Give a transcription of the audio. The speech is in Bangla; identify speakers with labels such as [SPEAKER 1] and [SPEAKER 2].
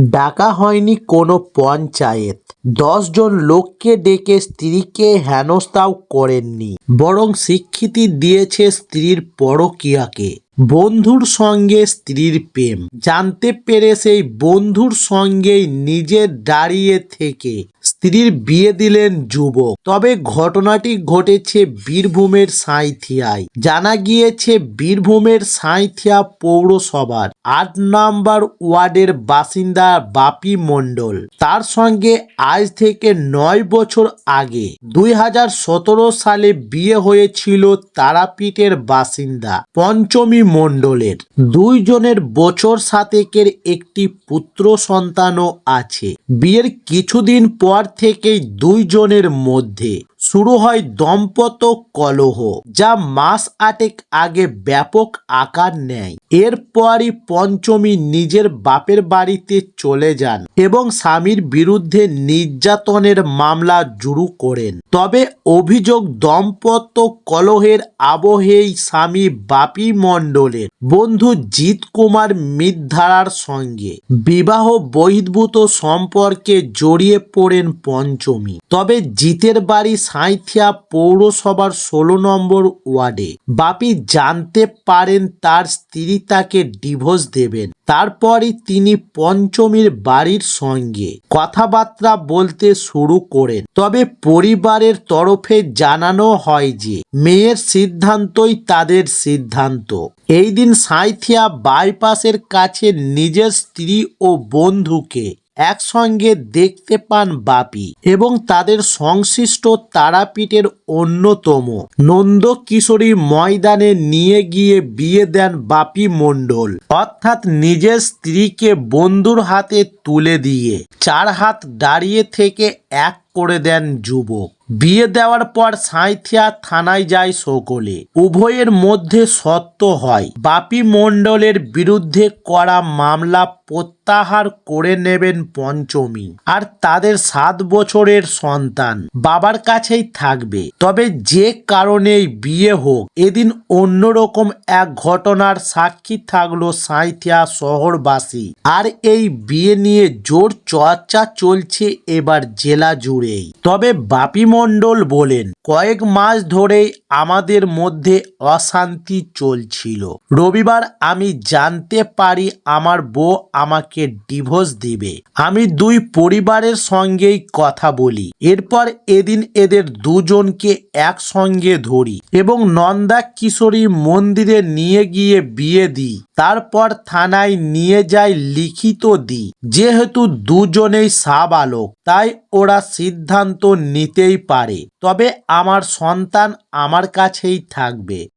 [SPEAKER 1] ডাকা হয়নি কোনো পঞ্চায়েত। দশজন লোককে ডেকে স্ত্রীকে হেনস্থাও করেননি, বরং স্বীকৃতি দিয়েছে স্ত্রীর পরকীয়াকে। বন্ধুর সঙ্গে স্ত্রীর প্রেম। জানতে পেরে সেই বন্ধুর সঙ্গেই নিজে দাঁড়িয়ে থেকে স্ত্রীর বিয়ে দিলেন যুবক। তবে ঘটনাটি ঘটেছে বীরভূমের সাঁইথিয়ায়। জানা গিয়েছে বীরভূমের সাঁইথিয়া পৌরসভার আট নম্বর ওয়ার্ডের বাসিন্দা বাপি মণ্ডল। তার সঙ্গে আজ থেকে নয় বছর আগে দুই হাজার সতেরো সালে বিয়ে হয়েছিল তারাপীঠের বাসিন্দা পঞ্চমী মণ্ডলের। দুইজনের বছর সাতেকের একটি পুত্র সন্তানও আছে। বিয়ের কিছুদিন পর থেকেই দুইজনের মধ্যে শুরু হয় দম্পত কলহ, যা মাস আটেক আগে ব্যাপক আকার নেয়। এরপরই পঞ্চমী নিজের বাপের বাড়িতে চলে যান এবং স্বামীর বিরুদ্ধে নির্যাতনের মামলা জুরু করেন। তবে অভিযোগ দম্পত কলহের আবহেই স্বামী বাপি মণ্ডলের বন্ধু জিৎ কুমার মিতধারার সঙ্গে। বিবাহ বহির্ভূত সম্পর্কে জড়িয়ে পড়েন পঞ্চমী। তবে জিতের বাড়ি সাঁইথিয়া পৌরসভার ষোলো নম্বর ওয়ার্ডে। বাপি জানতে পারেন তার স্ত্রী তাকে ডিভোর্স দেবেন। তারপরই তিনি পঞ্চমীর বাড়ির সঙ্গে কথাবার্তা বলতে শুরু করেন। তবে পরিবারের তরফে জানানো হয় যে, মেয়ের সিদ্ধান্তই তাদের সিদ্ধান্ত। এই দিন সাঁইথিয়া বাইপাসের কাছে নিজের স্ত্রী ও বন্ধুকে একসঙ্গে দেখতে পান বাপি এবং তাদের সংশ্লিষ্ট তারাপীঠের অন্যতম। নন্দ কিশোরী ময়দানে নিয়ে গিয়ে বিয়ে দেন বাপি মণ্ডল। অর্থাৎ নিজের স্ত্রীকে বন্ধুর হাতে তুলে দিয়ে চার হাত দাঁড়িয়ে থেকে এক করে দেন যুবক। বিয়ে দেওয়ার পর সাঁইথিয়া থানায় যায় সকলে। উভয়ের মধ্যে সত্য হয়, বাপি মণ্ডলের বিরুদ্ধে করা মামলা প্রত্যাহার করে নেবেন পঞ্চমী আর তাদের সাত বছরের সন্তান বাবার কাছেই থাকবে। তবে যে কারণেই বিয়ে হোক, এদিন অন্যরকম এক ঘটনার সাক্ষী থাকল সাঁইথিয়া শহরবাসী। আর এই বিয়ে নিয়ে জোর চর্চা চলছে এবার জেলা জুড়েই। তবে বাপি মণ্ডল বলেন কয়েক মাস ধরেই আমাদের মধ্যে অশান্তি চলছিল। রবিবার আমি জানতে পারি আমার বউ আমাকে ডিভোর্স দিবে। আমি দুই পরিবারের সঙ্গেই কথা বলি। এরপর এদিন এদের দুজনকে একসঙ্গে ধরি এবং নন্দা কিশোরী মন্দিরে নিয়ে গিয়ে বিয়ে দিই। তারপর থানায় নিয়ে যাই লিখিত দিই। যেহেতু দুজনেই সাবালক, তাই ওরা সিদ্ধান্ত নিতেই পারে। তবে আমার সন্তান আমার কাছেই থাকবে।